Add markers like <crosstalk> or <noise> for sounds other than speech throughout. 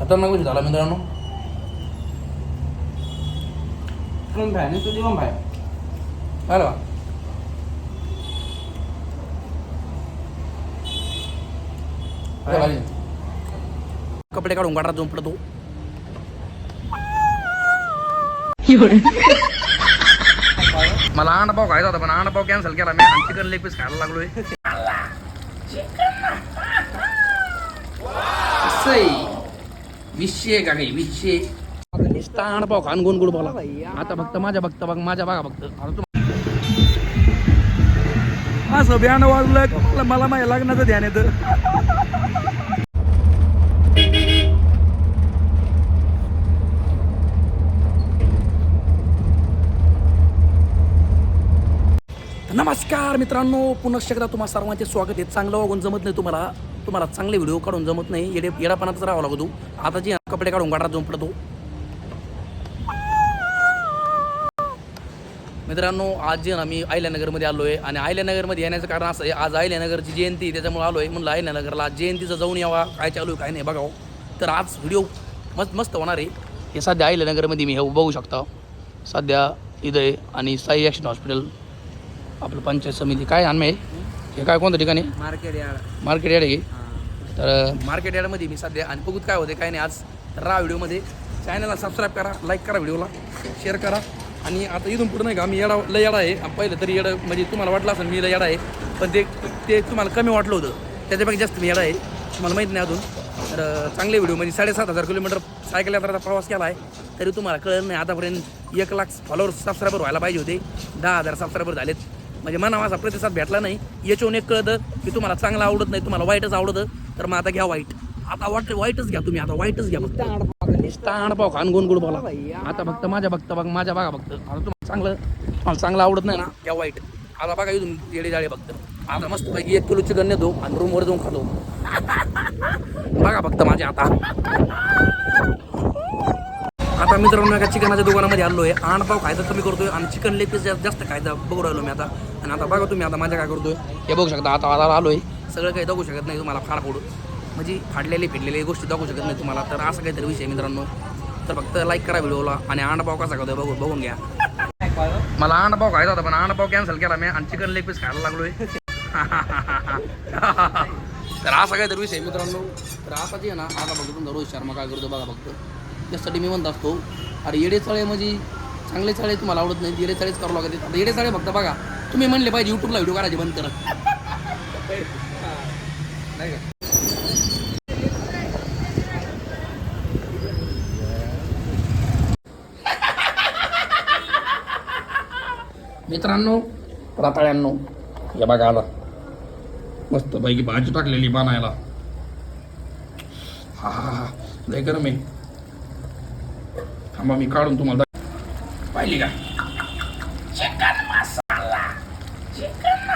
खतरनाक विषय झाला मित्रांनो. पण नाही तुझी पण भाजी? कपडे काढून गाडा जाऊन पडतो. मला अंडा पाव खायचा होता पण अंडा पाव कॅन्सल केला मी आणि चिकन लेग पीस खायला लागलोय. असं विषय का काही? विषय. नुसता पाव खान गोन गुड बोला. आता फक्त माझ्या बघता बघ माझ्या बघा बघत असं बियाणं वाजलं मला माझ्या लग्नाचं ध्यान येतं. नमस्कार मित्रांनो पुन्हा एकदा सर्वांचे स्वागत आहे. चांगलं वागून जमत नाही तुम्हाला. तुम्हाला चांगले व्हिडिओ काढून जमत नाही येडे येडापणातच राहावं लागतो. आता जी कपडे काढून गाडात जाऊन पडतो. मित्रांनो आज जे ना मी अहिल्यानगरमध्ये आलो आहे आणि अहिल्यानगरमध्ये येण्याचं कारण असं आहे आज अहिल्यानगरची जयंती आहे, त्याच्यामुळे आलो आहे म्हणलं अहिल्यानगरला आज जयंतीचं जाऊन यावा काय चालू आहे काय नाही बघावं. तर आज व्हिडिओ मस्त मस्त होणार आहे. हे सध्या अहिल्यानगरमध्ये मी हे बघू शकता. सध्या इथं आहे आणि साई ॲक्शन हॉस्पिटल आपलं पंचायत समिती. काय आणमे हे काय कोणत्या ठिकाणी मार्केट यार्ड. मार्केट यार्ड आहे तर मार्केट यार्डमध्ये मी सध्या आणि बघूत काय होते काय नाही. आज राहा व्हिडिओमध्ये चॅनलला सबस्क्राईब करा लाईक करा व्हिडिओला शेअर करा. आणि आता इथून पुढे नाही का मी येडा लय येडा आहे. पहिलं तरी येडं म्हणजे तुम्हाला वाटलं असेल मी लय येडा आहे पण ते ते तुम्हाला कमी वाटलं होतं. त्याच्यापेक्षा जास्त मी येडा आहे. तुम्हाला माहीत नाही अजून. तर चांगले व्हिडिओ म्हणजे साडेसात हजार किलोमीटर सायकल यात्राचा प्रवास केला आहे. तरी तुम्हाला कळलं नाही आतापर्यंत एक लाख फॉलोअर्स सबस्क्रायबर व्हायला पाहिजे होते. दहा हजार सबस्क्रायबर झालेत. म्हणजे मनावा असा प्रतिसाद भेटला नाही. याच्याहून एक कळतं की तुम्हाला चांगलं आवडत नाही तुम्हाला वाईटच आवडतं. तर मग आता घ्या वाईट आता वाट वाईटच घ्या तुम्ही आता वाईटच घ्या फक्त. नुसता आडपाव खान. गोन गुड बोला. आता फक्त माझ्या बघता बघ माझ्या बघा बघत आता तुम्हाला चांगलं तुम्हाला चांगलं आवडत नाही ना? घ्या वाईट आता बघा इथून येडे जाळे बघतं आता मस्त पैकी एक किलो चिकन नेतो आणि रूमवर जाऊन खातो. <laughs> बघा फक्त माझ्या आता. आता मित्रांनो एका चिकनाच्या दुकानामध्ये आलो आहे आण पाव खायचा कमी करतोय आणि चिकन लेग पीस जास्त खायचा बघू राहिलो मी आता. आणि आता बघा तुम्ही आता माझ्या काय करतोय. हे बघू शकता आता आता आलोय. सगळं काही दाखवू शकत नाही तुम्हाला फार फोडू म्हणजे फाडलेले फिरलेले गोष्टी दाखवू शकत नाही तुम्हाला. तर असं काहीतरी विषय आहे मित्रांनो. तर फक्त लाईक करा व्हिडिओला आणि अंडपाव कसा खातोय बघू बघून घ्या. मला अंडपाव खायचा होता पण अंडपाव कॅन्सल केला मी आणि चिकन लेग पीस खायला लागलोय. <laughs> तर असा काहीतरी विषय मित्रांनो. तर असं जे आहे ना आता बघतो तुमचा रोहित शर्मा काय करतो बघा बघतो त्यासाठी मी म्हणत असतो अरे येडे चाळे म्हणजे चांगले चाळे तुम्हाला आवडत नाही येडे चाळेच करावं लागते आता येडे चाळे फक्त बघा तुम्ही म्हणले पाहिजे युट्यूबला व्हिडिओ करायचे बंद करा नाही का मित्रांनो राताळ्यांनो या बघा आला. मस्त पैकी भाजी टाकलेली बनायला. हा हा हा. लय गरम आहे. थांबा मी काढून तुम्हाला पाहिली का? चिकन मसाला. चिकन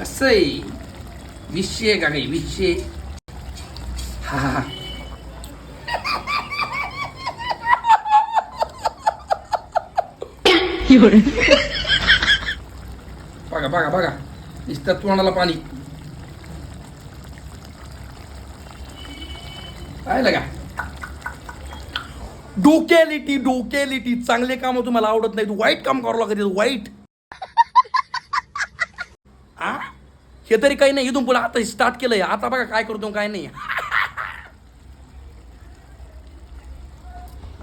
कसं आहे विषय का काही? विषय? हा. बघा बघा बघा. नुसतं तोंडाला पाणी. पाहिलं का? डोक्यालिटी डोक्यालिटी. चांगले काम तुम्हाला आवडत नाही वाईट काम करावं लागत वाईट. आ? हे तरी काही नाही. इथून पुढे आता स्टार्ट केलंय. आता बघा काय करतो काय नाही.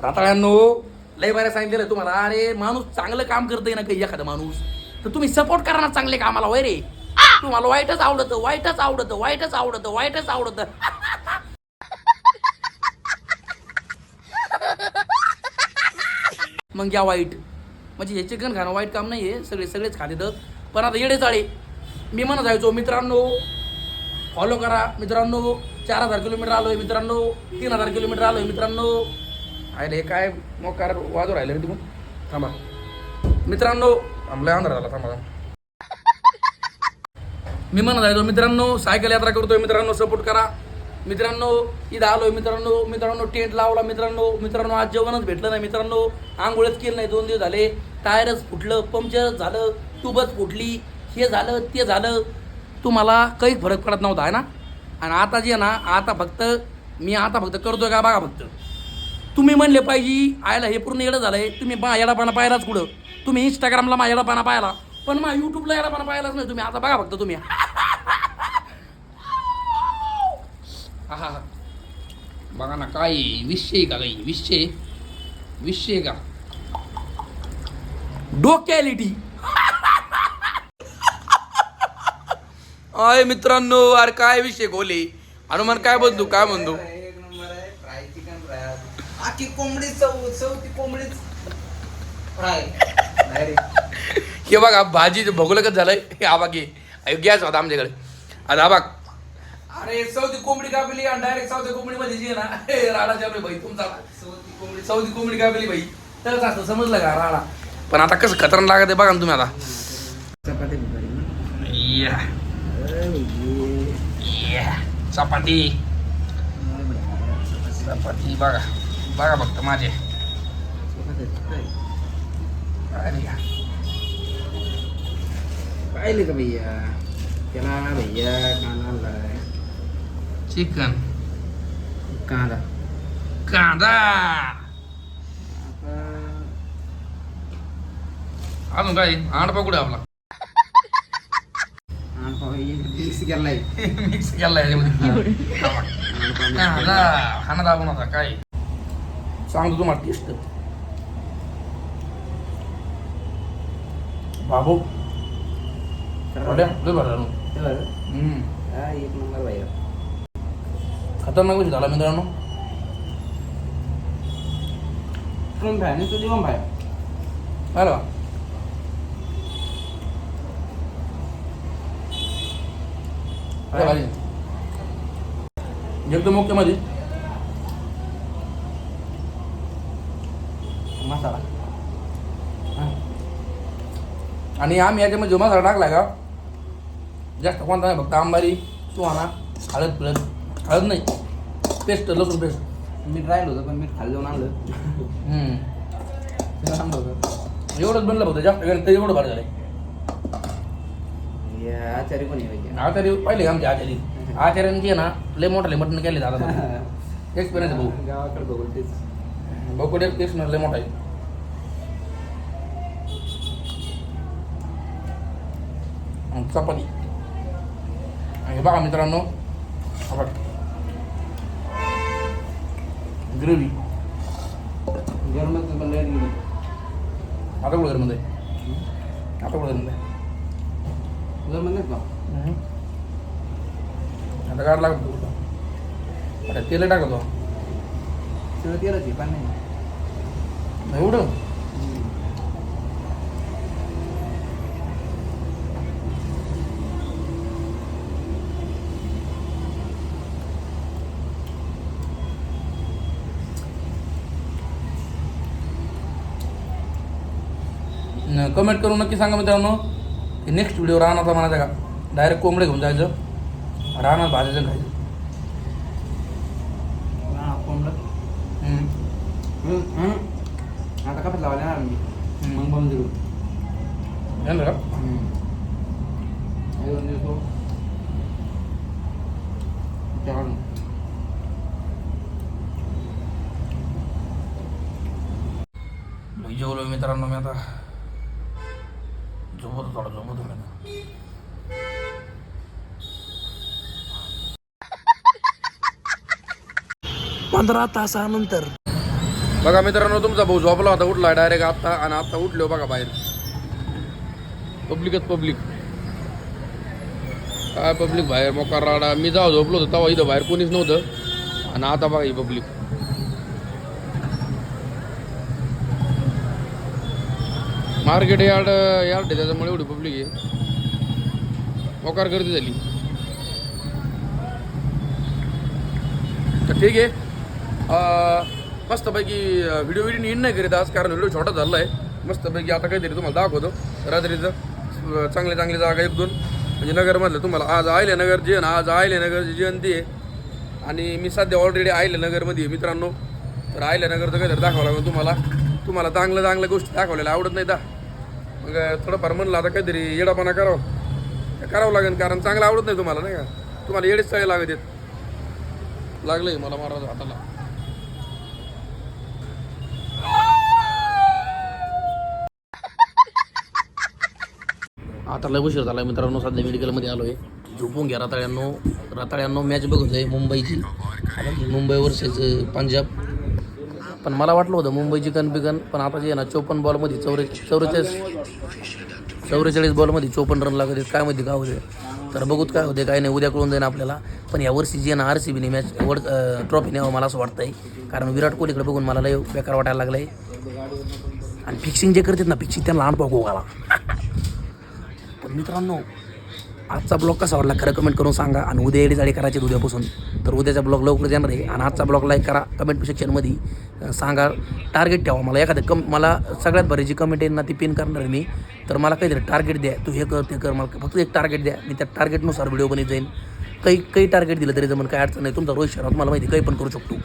राताळ्यांनो लय बऱ्या सांगितलेलं तुम्हाला. अरे माणूस चांगलं काम करतोय ना काही एखादा माणूस. तर तुम्ही सपोर्ट करा ना चांगले कामाला वय रे. तुम्हाला वाईटच आवडतं वाईटच आवडतं वाईटच आवडतं वाईटच आवडतं. मग घ्या वाईट. म्हणजे हे चिकन खाणं वाईट काम नाही आहे सगळे सगळेच खाते पण आता येडे चाळे मी म्हणत जायचो मित्रांनो फॉलो करा मित्रांनो चार हजार किलोमीटर आलो आहे मित्रांनो तीन हजार किलोमीटर आलो आहे मित्रांनो. आहे हे काय मोकार वाजू राहिले रे तुम्ही थांबा. मित्रांनो थांबलाय अंधार झाला थांबा मी म्हणत आहे मित्रांनो सायकल यात्रा करतोय मित्रांनो सपोर्ट करा. मित्रांनो इथं आलो मित्रांनो. मित्रांनो टेंट लावला मित्रांनो. मित्रांनो आज जेवणच भेटलं नाही मित्रांनो. आंघोळच केलं नाही दोन दिवस झाले. टायरच फुटलं पंक्चर झालं ट्यूबच फुटली. हे झालं ते झालं. तुम्हाला काही फरक पडत नव्हता आहे ना? आणि आता जे आहे ना आता फक्त मी आता फक्त करतोय का बघा फक्त. तुम्ही म्हणले पाहिजे आयला हे पूर्ण येडं झालंय. तुम्ही बा येडापाना पाहिलाच कुठं? तुम्ही इंस्टाग्रामला माझ्या येडापाना पाहिला. पण मग युट्यूबला येडापाना पाहिलाच नाही. तुम्ही आता बघा फक्त तुम्ही. <laughs> आहा. बघा ना काय विषय का काही? विषय? विषय का? डोक्यालिटी. अय मित्रांनो अरे काय विषय गोले हनुमान काय म्हणतो काय म्हणतो? एक नंबर आहे फ्राय चिकन फ्राय आखी कोंबडी चव चौथी कोंबडीच. फ्राय. डायरेक्ट हे बघा भाजी भोगलकच झालंय हे हा बाकी गॅस होता आमच्याकडे. आता हा बघ अरे चौथी कोंबडी कापली आणि डायरेक्ट चौथ्या कोंबडी मध्ये जी ना हे राडा चालू भाई तुमचा चौथी कोंबडी. चौथी कोंबडी कापली भाई. तरच असतं समजलं का राडा? पण आता कसं खतरनाक लागत आहे बघा ना तुम्ही आता. या. या. चपाती. चपाती बघा. बघा फक्त माझे. अरे या. पाहिले का भैया? त्याला भैया आणलाय चिकन कांदा कांदा अजून काय आण पकडू आपला मिक्स केलाय मिक्स केला याच्यामध्ये कांदा खाना दाबून आता काय सांगतो तुम्हाला टेस्ट बाबू. हम्म. एक नंबर भैया खतरनाक विषय झाला मित्रांनो. फ्रंट फ्राय नाही तुझी भाई का. एकदम ओके मध्ये मसाला. आणि आम्ही याच्यामध्ये जो मसाला टाकला का जास्त कोणता नाही फक्त आंबारी सुहाणा हळद पिळद हळद नाही. पेस्ट लसूण पेस्ट. मीठ राहिलं होतं पण मीठ खाली जाऊन आणलं. ते आणलं होतं. एवढंच बनलं फक्त जास्त केलं तरी एवढं भारी झालंय. या आचारी कोणी भैया आचार्य पहिले आमचे आचार्य आचार्यांची आहे ना लय मोठाले मटण केले दादा एक्सपिरियन्स भाऊ. गावाकडे बघून तेच. टेस्ट लय मोठा आहे. आणि चपाती. आणि बघा मित्रांनो हा बघा गरमच पण लाइट गेली आता कुठं घरमध्ये आता कुठं घरमध्ये गरमच नाही का आता गाड लागत होतं. आता तेल टाकत होतो. सगळं तेलच आहे पण नाही एवढं कमेंट करून नक्की सांगा मित्रांनो. की नेक्स्ट व्हिडिओ राहणार म्हणायचा का? डायरेक्ट कोंबडे घेऊन जायचं. राहणार भाजायचं खायचं. हा. आता कापत लावायला येणार मी. मग बंद करू झालं का? दोन दिवस. लई जेवलो मित्रांनो मी आता. झोपतो थोडा आता पंधरा तासानंतर. बघा मित्रांनो तुमचा भाऊ झोपला होता उठला डायरेक्ट आता आणि आता उठलो बघा बाहेर. पब्लिकच पब्लिक काय पब्लिक बाहेर? मोकार राडा. मी जाऊ झोपलो होतो तेव्हा इथं बाहेर कोणीच नव्हतं. आणि आता बघा ही पब्लिक मार्केट यार्ड यार्ड आहे त्याच्यामुळे एवढी पब्लिक आहे. मोकार गर्दी झाली. तर ठीक आहे. मस्तपैकी व्हिडिओ व्हिडिओ इन नाही करीत आज कारण व्हिडिओ छोटा झाला आहे मस्तपैकी आता काहीतरी तुम्हाला दाखवतो. रात्रीचं चांगले चांगले जागा एक दोन. म्हणजे नगरमधलं तुम्हाला आज आयले नगर आज आयले नगरची जयंती आहे. आणि मी सध्या ऑलरेडी आयले नगरमध्ये आहे मित्रांनो. तर आयल्यानगरचं काहीतरी दाखवावं लागेल तुम्हाला. तुम्हाला चांगलं चांगल्या गोष्टी दाखवलेल्या आवडत नाही दा थोडंफार म्हणलं आता काहीतरी येडापणा करावं. करावं लागेल कारण चांगलं आवडत नाही तुम्हाला नाही का? तुम्हाला येडेच सगळे लागत आहेत. लागलंय मला महाराज हाताला. आता लय उशीर झाला मित्रांनो सध्या मेडिकलमध्ये आलो आहे झोपून घ्या रताळ्यांनो. रताळ्यांनो मॅच बघत आहे मुंबईची. मुंबई वर्सेस पंजाब. पण मला वाटलं होतं मुंबईची कन बिकन पण आता जे आहे ना चोपन्न बॉलमध्ये चौरे चौवेचाळीस चौवेचाळीस बॉलमध्ये चोपन्न रन लागत आहेत. काय माहिती काय होते तर बघूत काय होते काय नाही उद्या कळून जाईल आपल्याला. पण यावर्षी जी आहे ना आर सी बीने मॅच वर्ल्ड ट्रॉफी न्यावं मला असं वाटतंय. कारण विराट कोहलीकडे बघून मला लय बेकार वाटायला लागलं आहे आणि फिक्सिंग जे करतात ना फिक्सिंग त्यांना लहान पाहू गोगाला पण मित्रांनो आजचा ब्लॉग कसा वाटला खरं कमेंट करून सांगा. आणि उद्या एडी जाडी करायची उद्यापासून. तर उद्याचा ब्लॉग लवकर येणार आहे. आणि आजचा ब्लॉग लाईक करा. कमेंट सेक्शनमध्ये सांगा. टार्गेट ठेवा. मला एखादं कम मला सगळ्यात बरी जी कमेंट येईल ना ती पिन करणार आहे मी. तर मला काहीतरी टार्गेट द्या. तू हे कर ते कर. मला फक्त एक टार्गेट द्या. मी त्या टार्गेटनुसार व्हिडिओ बनवत जाईन. काही काही टार्गेट दिलं तरी जमून काय अडचण नाही. तुमचा रोहित शर्मा तुम्हाला माहिती काही पण करू शकतो.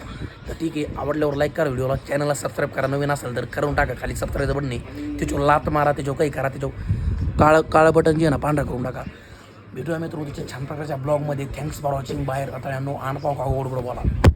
तर ठीक आहे. आवडल्यावर लाईक करा व्हिडिओला चॅनलला सबस्क्राईब करा. नवीन असेल तर करून टाका. खाली सबस्क्राईबचं बटन नाही त्याच्यावर लात मारा त्याच्यावर काही करा त्याच्यावर काळं काळं बटन जे आहे ना पांढरा करून टाका. भेटूया मित्र उद्याच्या छान प्रकारच्या ब्लॉगमध्ये थँक्स फॉर वॉचिंग बाहेर आता आणपाव का गोड गोड बोला.